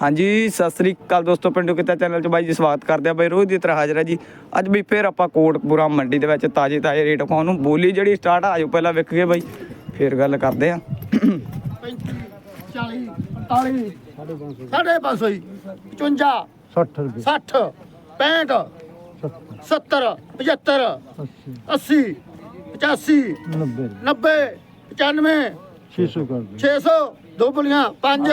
ਹਾਂਜੀ ਸਤਿ ਸ੍ਰੀ ਅਕਾਲ ਦੋਸਤੋ ਪਿੰਡੂ ਕਿਤਾ ਚੈਨਲ 'ਚ ਬਾਈ ਜੀ ਸਵਾਗਤ ਕਰਦੇ ਆ ਬਾਈ ਰੋਜ਼ ਦੀ ਤਰ੍ਹਾਂ ਹਾਜ਼ਰ ਹੈ ਜੀ। ਅੱਜ ਵੀ ਫੇਰ ਆਪਾਂ ਕੋਟਪੂਰਾ ਮੰਡੀ ਦੇ ਵਿੱਚ ਤਾਜ਼ੇ ਤਾਜ਼ੇ ਰੇਟ ਪਾਉਣ ਨੂੰ। ਬੋਲੀ ਜਿਹੜੀ ਸਟਾਰਟ ਆਜੋ ਪਹਿਲਾਂ ਵੇਖ ਕੇ ਬਾਈ। ਫੇਰ ਗੱਲ ਕਰਦੇ ਆ। 40 45 ਸਾਢੇ 500 ਜੀ 55 60 ਰੁਪਏ 60 65 70 75 80 85 90 90 95 600 ਕਰ ਦੇ 600 ਦੋ ਬੋਲੀਆਂ 5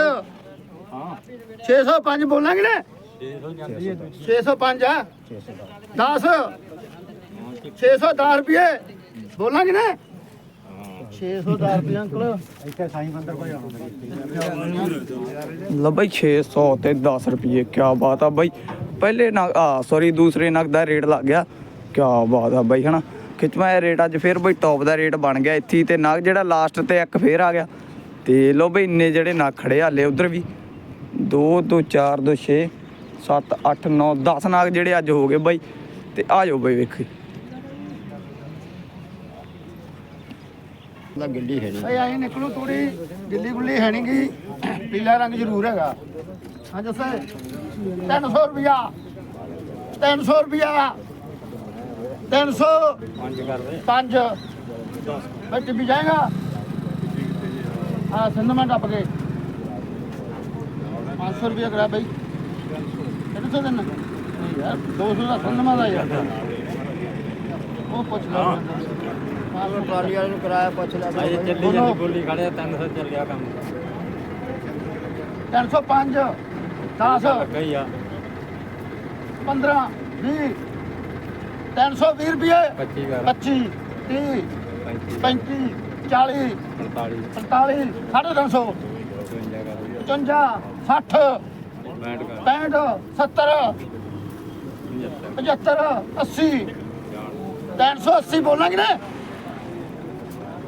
605 ਬੋਲਾਂਗੇ ਨਾ? 605 ਆ? 10 610 ਰੁਪਏ। ਬੋਲਾਂਗੇ ਨਾ? 610 ਰੁਪਏ ਅੰਕਲ। ਇੱਥੇ ਸਾਈਂ ਮੰਦਰ ਕੋਈ ਆਉਂਦਾ ਲਓ ਬਾਈ 600 ਤੇ 10 ਰੁਪਏ ਕੀ ਬਾਤ ਆ ਬਾਈ। ਪਹਿਲੇ ਨਗ, ਆ ਸੌਰੀ ਦੂਸਰੇ ਨਗ ਦਾ ਰੇਟ ਲੱਗ ਗਿਆ। ਕੀ ਬਾਤ ਆ ਬਾਈ, ਹਨਾ? ਖਿੱਚਵਾ ਰੇਟ ਅੱਜ ਫੇਰ ਬਾਈ ਟੌਪ ਦਾ ਰੇਟ ਬਣ ਗਿਆ ਇੱਥੇ ਤੇ ਨਗ ਜਿਹੜਾ ਲਾਸਟ ਤੇ ਇੱਕ ਫੇਰ ਆ ਗਿਆ। ਤੇ ਲਓ ਬਾਈ, ਇੰਨੇ ਜਿਹੜੇ ਨਗ ਖੜੇ ਹਾਲੇ ਉਧਰ ਵੀ। 2 2 4 2 6 7 8 9 10 ਨਗ ਜਿਹੜੇ ਅੱਜ ਹੋ ਗਏ ਬਾਈ ਤੇ ਆ ਜਾਓ ਬਾਈ ਵੇਖੀ ਨਾ ਗਿੱਲੀ ਹੈ ਓਏ ਆਈ ਨਿਕਲੂ ਥੋੜੀ ਗਿੱਲੀ ਗੁੱਲੀ ਹੈ ਨਹੀਂਗੀ ਪੀਲਾ ਰੰਗ ਜ਼ਰੂਰ ਹੈਗਾ। ਹਾਂ ਜੱਸੇ 300 ਰੁਪਿਆ 300 ਰੁਪਿਆ 300 ਪੰਜ ਕਰ ਦੇ। 5 ਮੈਂ ਟਿੱਪੀ ਜਾਏਗਾ? ਹਾਂ ਸੰਦਮਾ ਟੱਪ ਗਏ। 500 ਰੁਪਿਆ ਕਰਾ ਬਈ। 300 ਦੇਣਾ ਨਹੀਂ ਯਾਰ 200 ਦਾ ਸੰਦਮਾ ਦਾ ਯਾਰ। ਉਹ ਪੁੱਛ ਲਾ। ਮਾਲ ਟਰਾਲੀ ਵਾਲੇ ਨੂੰ ਕਰਾਇਆ ਪੁੱਛ ਲੈ ਅਜੇ ਚੱਲੀ ਜਾਂਦੀ ਬੋਲੀ। ਖੜੇ 300 ਚੱਲਿਆ ਕੰਮ। 305 10 ਗਈ ਆ। 15 20 320 ਰੁਪਏ। 25 ਕਰ। 25 30 35 35 40 45 45 350 52 ਕਰ 55 60 65 ਕਰ 65 70 75 80 380 ਬੋਲਾਂਗੇ ਨਾ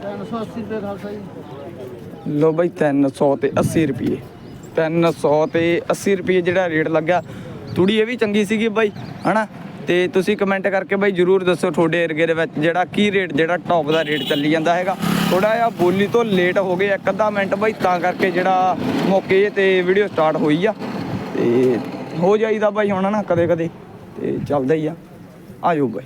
380 ਰੁਪਏ ਖਾਲ ਸਹੀ ਲੋ ਬਾਈ 300 ਤੇ 80 ਰੁਪਏ। 300 ਤੇ 80 ਰੁਪਏ ਜਿਹੜਾ ਰੇਟ ਲੱਗਾ ਥੋੜੀ ਇਹ ਵੀ ਚੰਗੀ ਸੀਗੀ ਬਾਈ, ਹਨਾ? ਤੇ ਤੁਸੀਂ ਕਮੈਂਟ ਕਰਕੇ ਬਾਈ ਜਰੂਰ ਦੱਸੋ ਤੁਹਾਡੇ ਏਰੀਏ ਦੇ ਵਿੱਚ ਜਿਹੜਾ ਕੀ ਰੇਟ, ਜਿਹੜਾ ਟੌਪ ਦਾ ਰੇਟ ਚੱਲੀ ਜਾਂਦਾ ਹੈਗਾ। ਥੋੜਾ ਜਿਹਾ ਬੋਲੀ ਤੋਂ ਲੇਟ ਹੋ ਗਏ ਇੱਕ ਅੱਧਾ ਮਿੰਟ ਬਾਈ ਤਾਂ ਕਰਕੇ ਜਿਹੜਾ ਮੌਕੇ ਤੇ ਵੀਡੀਓ ਸਟਾਰਟ ਹੋਈ ਆ। ਤੇ ਹੋ ਜਾਈਦਾ ਬਾਈ ਹੁਣ ਨਾ ਕਦੇ ਕਦੇ ਤੇ ਚੱਲਦਾ ਹੀ ਆ। ਆਜੋ ਬਾਈ।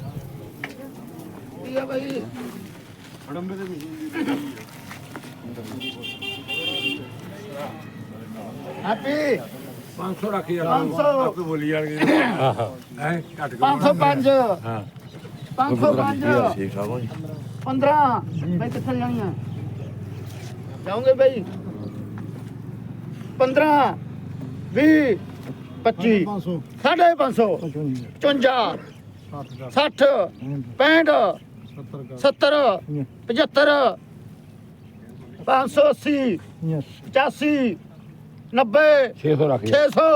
ਹੈਪੀ! 500 ਰੱਖੀ 500 ਬੋਲੀ ਵਾਲੀ ਹੈ ਘੱਟ 505 ਹਾਂ। 505 15 ਮੈਂ ਕਿੱਥੇ ਜਾਣੀਆਂ? ਜਾਉਂਗੇ ਭਾਈ 15 20 25 ਸਾਢੇ 500 54 60 65 70 75 580 85 90 600 ਰੱਖੀ 600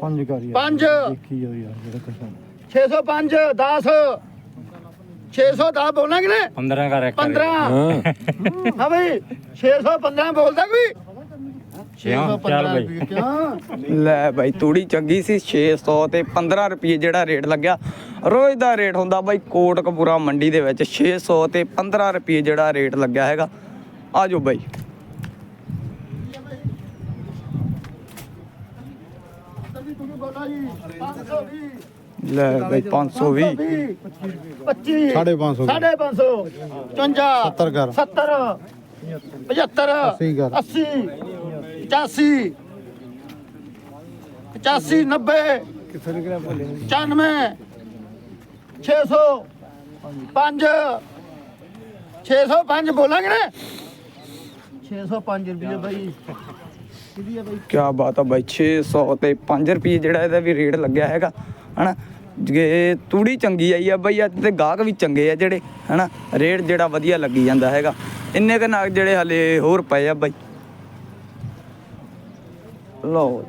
ਪੰਜ ਕਰ ਪੰਜ। ਦੇਖੀ ਜਾਓ ਯਾਰ ਜਿਹੜਾ ਕੁਛ 605 10 610 ਬੋਲਾਂਗੇ ਨੇ 15 का रैक 15 ਹਾਂ। ਹਾਂ 615 ਬੋਲਦਾ ਕੋਈ? 615 ਕਿਉਂ? ਲੈ ਬਾਈ ਤੂੜੀ ਚੰਗੀ ਸੀ 600 ਤੇ 15 ਰੁਪਏ ਜਿਹੜਾ ਰੇਟ ਲੱਗਿਆ। ਰੋਜ਼ ਦਾ ਰੇਟ ਹੁੰਦਾ ਬਾਈ ਕੋਟਕਪੂਰਾ ਮੰਡੀ ਦੇ ਵਿੱਚ 600 ਤੇ 15 ਰੁਪਏ ਜਿਹੜਾ ਰੇਟ ਲੱਗਿਆ ਹੈਗਾ। ਆਜੋ ਬਾਈ। ਤੁਸੀਂ ਬੋਲਾ ਜੀ 520 ਲੈ ਬਾਈ 520 25 ਸਾਢੇ ਪੰਜ ਸੌ। ਸਾਢੇ 500 55 ਸੱਤਰ ਕਰ। 70 75 ਅੱਸੀ ਕਰ। 80 85 85 90 ਕਿੱਥੇ ਨਿਕਲਿਆ ਬੋਲੀ 95 600 5 605 ਬੋਲਾਂਗੇ ਨਾ। 605 ਰੁਪਏ ਬਾਈ। ਕਿਹਦੀ ਆ ਬਾਈ? ਕੀ ਬਾਤ ਆ ਬਾਈ 600 ਤੇ 5 ਰੁਪਏ ਜਿਹੜਾ ਇਹਦਾ ਵੀ ਰੇਟ ਲੱਗਿਆ ਹੈਗਾ। ਹਨਾ? ਜੇ ਤੂੜੀ ਚੰਗੀ ਆਈ ਆ ਬਾਈ, ਅੱਜ ਤੇ ਗਾਹਕ ਵੀ ਚੰਗੇ ਆ ਜਿਹੜੇ, ਹਨਾ? ਰੇਟ ਜਿਹੜਾ ਵਧੀਆ ਲੱਗੀ ਜਾਂਦਾ ਹੈਗਾ। ਇੰਨੇ ਕੁ ਨਾਗ ਜਿਹੜੇ ਹਲੇ ਹੋਰ ਪਏ ਆ ਬਾਈ। ਲਓ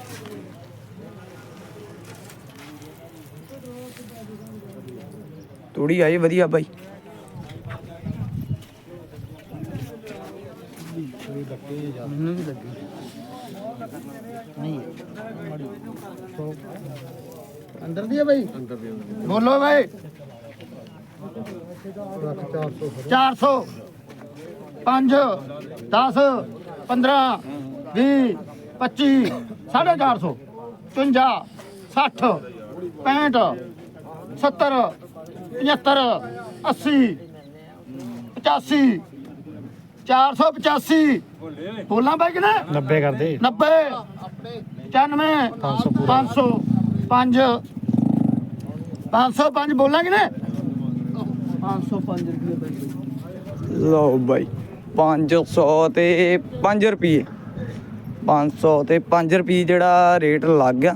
ਤੂੜੀ ਆਈ ਵਧੀਆ ਬਾਈ। ਨਹੀਂ। ਅੰਦਰ ਦੀ ਹੈ ਬਾਈ? ਅੰਦਰ ਦੀ ਬੋਲੋ ਬਾਈ 400 5 10 15 20 25 450 55 60 65 70 75 80 85 485 ਬੋਲਾਂ ਬਾਈ ਕਿਨੇ 90 ਕਰਦੇ 90 95 500 5 505 ਬੋਲਾਂ ਕਿਨੇ? 505 ਰੁਪਏ ਬਾਈ ਲਓ ਬਾਈ 500 ਤੇ 5 ਰੁਪਏ 500 ਤੇ 5 ਰੁਪਏ ਜਿਹੜਾ ਰੇਟ ਲੱਗ ਗਿਆ।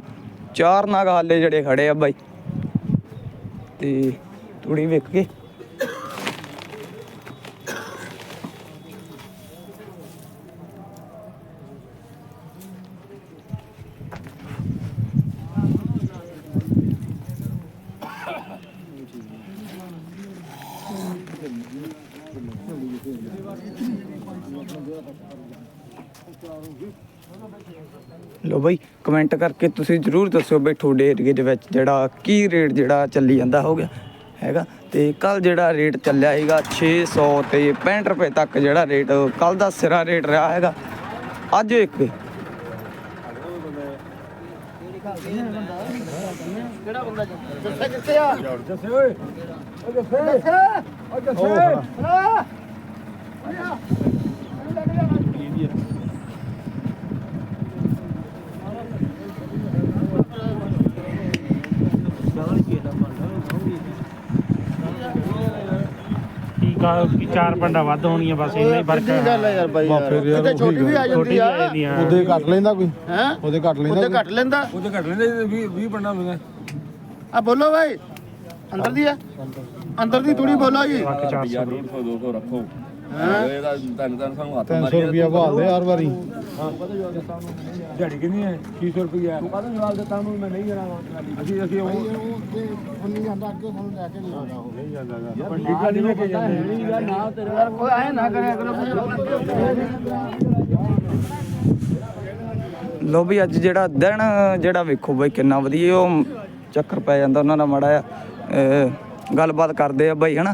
ਚਾਰ ਨਾਗ ਹਾਲੇ ਜਿਹੜੇ ਖੜੇ ਆ ਬਾਈ। ਤੇ ਥੋੜੀ ਵੇਖ ਕੇ ਲੋ ਬਾਈ ਕਮੈਂਟ ਕਰਕੇ ਤੁਸੀਂ ਜਰੂਰ ਦੱਸਿਓ ਬਈ ਤੁਹਾਡੇ ਏਰੀਏ ਦੇ ਵਿੱਚ ਜਿਹੜਾ ਕੀ ਰੇਟ ਜਿਹੜਾ ਚੱਲੀ ਜਾਂਦਾ ਹੋ ਗਿਆ ਹੈਗਾ ਤੇ ਕੱਲ ਜਿਹੜਾ ਰੇਟ ਚੱਲਿਆ ਹੈਗਾ 600 ਤੇ 65 ਰੁਪਏ ਤੱਕ ਜਿਹੜਾ ਰੇਟ ਕੱਲ ਦਾ ਸਿਰਾ ਰੇਟ ਰਿਹਾ ਹੈਗਾ ਅੱਜ ਇੱਕ ਕਿਹੜਾ ਬੰਦਾ ਦੱਸੇ ਕਿੱਥੇ ਆ ਦੱਸੇ ਓਏ ਓ ਦੱਸੇ ਓ ਦੱਸੇ ਆ ਕੀ ਕਾ ਕੀ ਚਾਰ ਪੰਡਾ ਵੱਧ ਹੋਣੀਆਂ ਬਸ ਇੰਨਾ ਹੀ ਫ਼ਰਕ ਕਿੱਡੀ ਗੱਲ ਹੈ ਯਾਰ ਬਾਈ ਯਾਰ ਫਿਰ ਯਾਰ ਕਿਤੇ ਛੋਟੀ ਵੀ ਆ ਜਾਂਦੀ ਆ। ਨਹੀਂ ਆ ਉਹਦੇ ਕੱਟ ਲੈਂਦਾ ਕੋਈ? ਹੈ? ਉਹਦੇ ਕੱਟ ਲੈਂਦਾ ਉਹਦੇ ਘੱਟ ਲੈਂਦਾ? ਉਹਦੇ ਘੱਟ ਲੈਂਦੇ 20 20 ਪੰਡਾ ਹੁੰਦੇ ਆ ਬੋਲੋ ਬਾਈ। ਅੰਦਰ ਦੀ ਆ। ਅੰਦਰ ਦੀ ਥੋੜੀ ਬੋਲੋ ਜੀ। ਬਾਕੀ 400 150 200 ਰੱਖੋ। ਹੈਂ? ਇਹਦਾ ਤਿੰਨ ਤਿੰਨ ਸਾਨੂੰ ਹੱਥ 300 ਰੁਪਿਆ ਭਾਲਦੇ ਹਰ ਵਾਰੀ। ਦਿਹਾੜੀ ਕਿੰਨੀ ਹੈ? 600 ਰੁਪਿਆ ਕਾਹਦਾ ਜਵਾਬ ਦਿੱਤਾ ਉਹਨੂੰ? ਮੈਂ ਨਹੀਂ ਜਾਣਾ ਅਸੀਂ ਅਸੀਂ ਉਹ ਉੰਨੀ ਜਾਂਦਾ ਅੱਗੇ ਸਾਨੂੰ ਲੈ ਕੇ ਨਹੀਂ ਆਉਂਦਾ ਉਹ। ਪੰਡਿਤ ਨਹੀਂ ਲੈ ਕੇ ਜਾਂਦੇ। ਨਾ ਤੇਰੇ ਕੋਈ ਐ ਨਾ ਕਰਿਆ ਕਰੋ ਲੋ ਵੀ ਅੱਜ ਜਿਹੜਾ ਦਿਨ ਜਿਹੜਾ ਵੇਖੋ ਬਈ ਕਿੰਨਾ ਵਧੀਆ ਉਹ ਚੱਕਰ ਪੈ ਜਾਂਦਾ ਉਹਨਾਂ ਦਾ ਮਾੜਾ ਆ ਗੱਲਬਾਤ ਕਰਦੇ ਆ ਬਈ ਹਨਾ?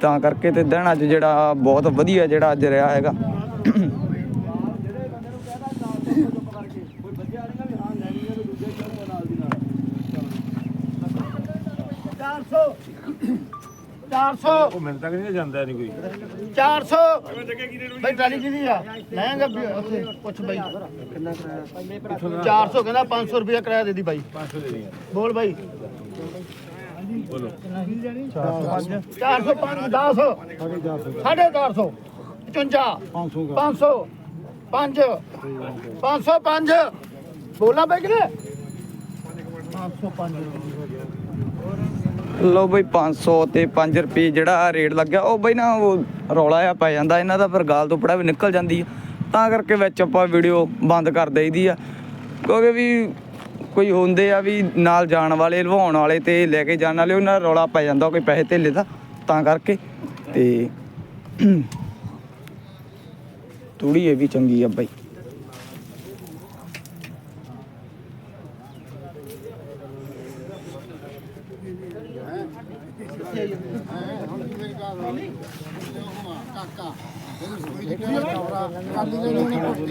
ਤਾਂ ਕਰਕੇ ਤੇ ਦਿਨ ਅੱਜ ਜਿਹੜਾ ਬਹੁਤ ਵਧੀਆ ਜਿਹੜਾ ਅੱਜ ਰਿਹਾ ਹੈਗਾ। ਉਹ ਮਿਲ ਤੱਕ ਨਹੀਂ ਜਾਂਦਾ ਨਹੀਂ ਕੋਈ। 400 ਬਈ ਟਰਾਲੀ ਕਿਹਦੀ ਆ? ਲੈਂਗਾ ਉੱਥੇ। ਪੁੱਛ ਬਈ। 400 ਕਹਿੰਦਾ 500 ਰੁਪਇਆ ਕਿਰਾਇਆ ਦੇ ਦੀ ਬਾਈ। 500 ਦੇ ਦੇ ਬੋਲ ਬਾਈ। ਬੋਲੋ। 405 10 450 55 500 5 505 ਬੋਲਾਂ ਬਈ ਕਿਨੇ 505 ਲੋ ਬਈ 500 ਤੇ 5 ਰੁਪਏ ਜਿਹੜਾ ਰੇਟ ਲੱਗਿਆ, ਉਹ ਬਈ ਨਾ ਉਹ ਰੌਲਾ ਆ ਪੈ ਜਾਂਦਾ, ਇਹਨਾਂ ਦਾ ਫਿਰ ਗਾਲ ਤੋਂ ਪੜਾ ਵੀ ਨਿਕਲ ਜਾਂਦੀ ਆ। ਤਾਂ ਕਰਕੇ ਵਿੱਚ ਆਪਾਂ ਵੀਡੀਓ ਬੰਦ ਕਰ ਦੇਈਦੀ ਆ। ਕਿਉਂਕਿ ਵੀ ਕੋਈ ਹੁੰਦੇ ਆ ਵੀ ਨਾਲ ਜਾਣ ਵਾਲੇ, ਲਵਾਉਣ ਵਾਲੇ ਤੇ ਲੈ ਕੇ ਜਾਣ ਵਾਲੇ, ਉਹਨਾਂ ਦਾ ਰੌਲਾ ਪੈ ਜਾਂਦਾ ਕੋਈ ਪੈਸੇ ਧੇਲੇ ਦਾ, ਤਾਂ ਕਰਕੇ। ਤੇ ਤੂੜੀ ਇਹ ਵੀ ਚੰਗੀ ਆ ਬਾਈ। ਕਿਹਦੀ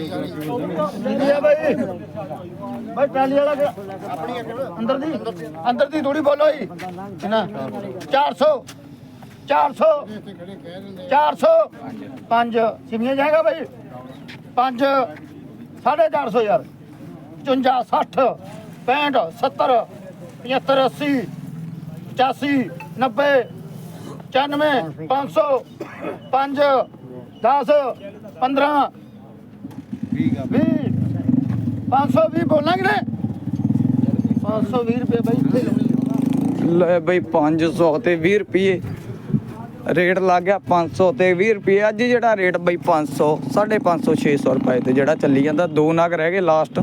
ਆ ਬਾਈ? ਬਾਈ ਟਰਾਲੀ ਵਾਲਾ ਕਿ- ਅੰਦਰ ਦੀ? ਅੰਦਰ ਦੀ ਥੋੜੀ ਬੋਲੋ ਜੀ। ਨਾ। 400 400 400 5 ਸਿਮੀਆਂ ਜਾਏਗਾ ਬਾਈ? 5 450 ਯਾਰ। 55 60 65 70 75 80 85 90 95 500 5 10 15 ਵੀਹ 520 ਬੋਲਾਂਗੇ ਨੇ 520 ਰੁਪਏ ਬਾਈ ਇੱਥੇ ਲਾਉਣੀ। ਲੈ ਬਈ 500 ਤੇ 20 ਰੁਪਏ। ਰੇਟ ਲੱਗ ਗਿਆ 500 ਤੇ 20 ਰੁਪਏ। ਅੱਜ ਜਿਹੜਾ ਰੇਟ ਬਈ 500 550 600 ਰੁਪਏ ਤੇ ਜਿਹੜਾ ਚੱਲੀ ਜਾਂਦਾ। ਦੋ ਨਗ ਰਹਿ ਗਏ ਲਾਸਟ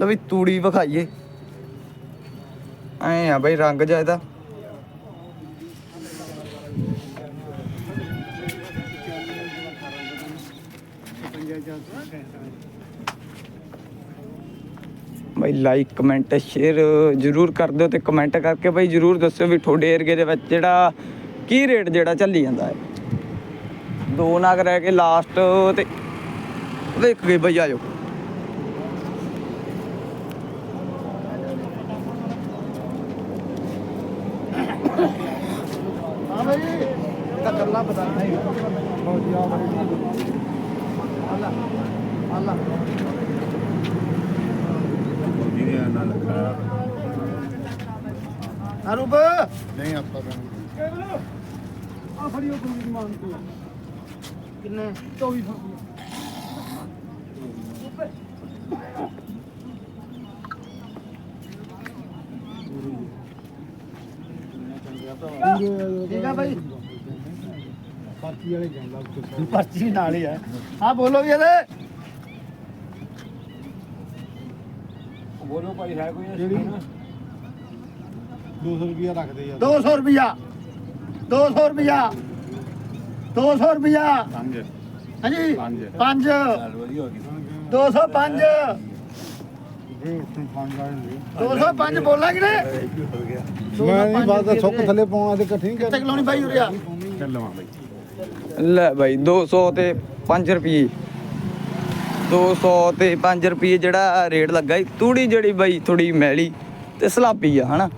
ਲੈ ਵੀ ਤੂੜੀ ਵਿਖਾਈਏ। ਐ ਆ ਬਈ ਰੰਗ ਜਿਹਾ ਬਈ ਲਾਈਕ ਕਮੈਂਟ ਸ਼ੇਅਰ ਜਰੂਰ ਕਰ ਦਿਓ ਤੇ ਕਮੈਂਟ ਕਰਕੇ ਬਈ ਜਰੂਰ ਦੱਸਿਓ ਵੀ ਤੁਹਾਡੇ ਏਰੀਏ ਦੇ ਵਿੱਚ ਜਿਹੜਾ ਕੀ ਰੇਟ ਜਿਹੜਾ ਚੱਲੀ ਜਾਂਦਾ ਹੈ। ਦੋ ਨਗ ਰਹਿ ਕੇ ਲਾਸਟ ਤੇ ਵੇਖ ਗਏ ਬਈ ਆਜੋ ਹਾਂ ਭਾਈ ਇਹਦਾ ਗੱਲਾਂ ਬਤਾ ਨਹੀਂ। ਬਹੁਤ ਜੀ ਆ ਅਰੂਪ! ਨਹੀਂ ਆਪਾਂ ਤਾਂ ਆ ਫੜਿਓ ਕੁੜੀ ਦੀ ਮਾਨ ਤੇ ਕਿੰਨੇ? 2400 ਠੀਕ ਆ ਭਾਈ ਪਾਰਟੀ ਵਾਲੇ ਪਰਚੀ ਨਾਲ ਹੀ ਆ। ਹਾਂ ਬੋਲੋ ਵੀ ਇਹਦੇ। ਬੋਲੋ ਭਾਈ ਹੈ ਕੋਈ ਜਿਹੜੀ 200 ਰੁਪਿਆ ਰੱਖਦੇ ਯਾਰ 200 ਰੁਪਿਆ 200 ਰੁਪਿਆ 200 ਰੁਪਿਆ ਪੰਜ। ਹਾਂਜੀ ਪੰਜ। 5 ਚੱਲ ਵਧੀਆ ਹੋ ਗਈ। 205 ਵੇ ਉੱਥੇ ਪੰਜ ਵਾਲੇ 205 ਬੋਲਾਂਗੇ ਨੇ ਮੈਂ ਨਹੀਂ ਬਾਤ ਸੁੱਕ ਥੱਲੇ ਪਾਉਣਾ ਤੇ ਇਕੱਠੀ ਕਿੱਥੇ ਕਲੋਨੀ ਬਾਈ ਉਰਿਆ ਚੱਲ ਲਵਾਂ ਬਈ। ਲੈ ਬਾਈ 200 ਤੇ 5 ਰੁਪਏ 200 ਤੇ 5 ਰੁਪਏ ਜਿਹੜਾ ਰੇਟ ਲੱਗਾ ਈ ਤੂੜੀ ਜਿਹੜੀ ਬਾਈ ਥੋੜੀ ਮੈਲੀ ਤੇ ਸਲਾਪੀ ਆ ਹਨਾ?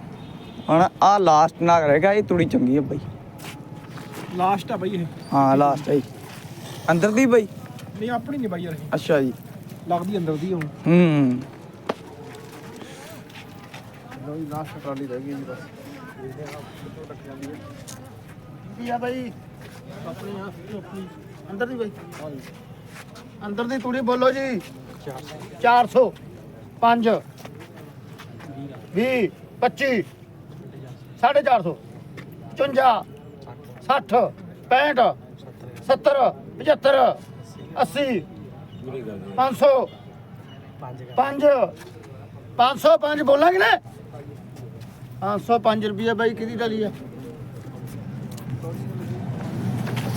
ਹੁਣ ਆ ਲਾਸਟ ਨਾ ਰਹੇਗਾ ਇਹ ਤੂੜੀ ਚੰਗੀ ਆ ਬਾਈ। ਲਾਸਟ ਆ ਬਾਈ ਇਹ। ਹਾਂ ਲਾਸਟ ਹੈ ਅੰਦਰ ਦੀ ਬਾਈ? ਨਹੀਂ ਆਪਣੀ ਨਹੀਂ ਬਾਈ ਯਾਰ ਇਹ। ਅੱਛਾ ਜੀ। ਲੱਗਦੀ ਅੰਦਰ ਦੀ ਹੁਣ। ਹੂੰ। ਲਾਸਟ ਟਰਾਲੀ ਰਹਿ ਗਈ ਜੀ ਬਸ। ਕੀ ਆ ਬਾਈ। ਆਪਣੀ ਆ ਆਪਣੀ, ਅੰਦਰ ਦੀ ਬਾਈ। ਅੰਦਰ ਦੀ ਤੂੜੀ ਬੋਲੋ ਜੀ। 400 5 20 25 450 55 60 65 70 75 80 500 5 505 ਬੋਲਾਂਗੇ ਨਾ? 505 ਰੁਪਏ ਬਾਈ, ਕਿਹਦੀ ਡਾਲੀ ਆ?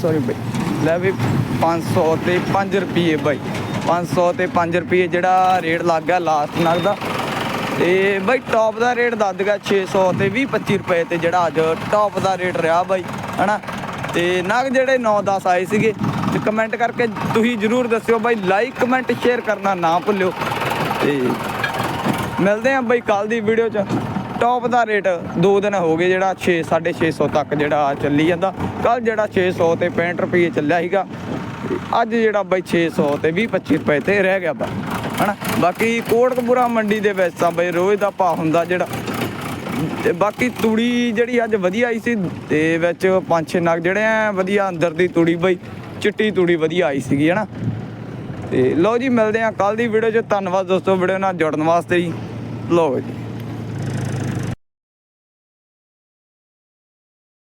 ਸੌਰੀ ਬਾਈ। ਲੈ ਵੀ 500 ਤੇ 5 ਰੁਪਏ ਬਾਈ। 500 ਤੇ 5 ਰੁਪਏ ਜਿਹੜਾ ਰੇਟ ਲੱਗ ਗਿਆ ਲਾਸਟ ਨਗ ਦਾ। ਤੇ ਬਾਈ ਟੌਪ ਦਾ ਰੇਟ ਦੱਸ ਦਗਾ 600 ਤੇ 20 25 ਰੁਪਏ ਤੇ ਜਿਹੜਾ ਅੱਜ ਟੌਪ ਦਾ ਰੇਟ ਰਿਹਾ ਬਾਈ, ਹਨਾ? ਤੇ ਨਗ ਜਿਹੜੇ 9 10 ਆਏ ਸੀਗੇ, ਤੇ ਕਮੈਂਟ ਕਰਕੇ ਤੁਸੀਂ ਜਰੂਰ ਦੱਸਿਓ ਬਾਈ ਲਾਈਕ ਕਮੈਂਟ ਸ਼ੇਅਰ ਕਰਨਾ ਨਾ ਭੁੱਲਿਓ। ਤੇ ਮਿਲਦੇ ਆਂ ਬਾਈ ਕੱਲ ਦੀ ਵੀਡੀਓ 'ਚ। ਟੌਪ ਦਾ ਰੇਟ 2 ਦਿਨ ਹੋ ਗਏ ਜਿਹੜਾ 6 650 ਤੱਕ ਜਿਹੜਾ ਚੱਲੀ ਜਾਂਦਾ। ਕੱਲ ਜਿਹੜਾ 600 ਤੇ 65 ਰੁਪਏ ਚੱਲਿਆ ਸੀਗਾ ਤੇ ਅੱਜ ਜਿਹੜਾ ਬਾਈ 600 ਤੇ 20 25 ਰੁਪਏ ਤੇ ਰਹਿ ਗਿਆ ਬਾ ਹਨਾ? ਬਾਕੀ ਕੋਟਕਪੂਰਾ ਮੰਡੀ ਦੇ ਵਿੱਚ ਤਾਂ ਬਈ ਰੋਜ਼ ਦਾ ਭਾਅ ਹੁੰਦਾ ਜਿਹੜਾ, ਤੇ ਬਾਕੀ ਤੂੜੀ ਜਿਹੜੀ ਅੱਜ ਵਧੀਆ ਆਈ ਸੀ, ਤੇ ਵਿੱਚ ਪੰਜ, ਛੇ ਨਗ ਜਿਹੜੇ ਆ, ਵਧੀਆ ਅੰਦਰ ਦੀ ਤੂੜੀ ਬਈ, ਚਿੱਟੀ ਤੂੜੀ ਵਧੀਆ ਆਈ ਸੀਗੀ, ਹਨਾ? ਤੇ ਲਓ ਜੀ, ਮਿਲਦੇ ਆ ਕੱਲ ਦੀ ਵੀਡੀਓ 'ਚ। ਧੰਨਵਾਦ ਦੋਸਤੋ ਵੀਡੀਓ ਨਾਲ ਜੁੜਨ ਵਾਸਤੇ ਜੀ। ਲਓ ਜੀ।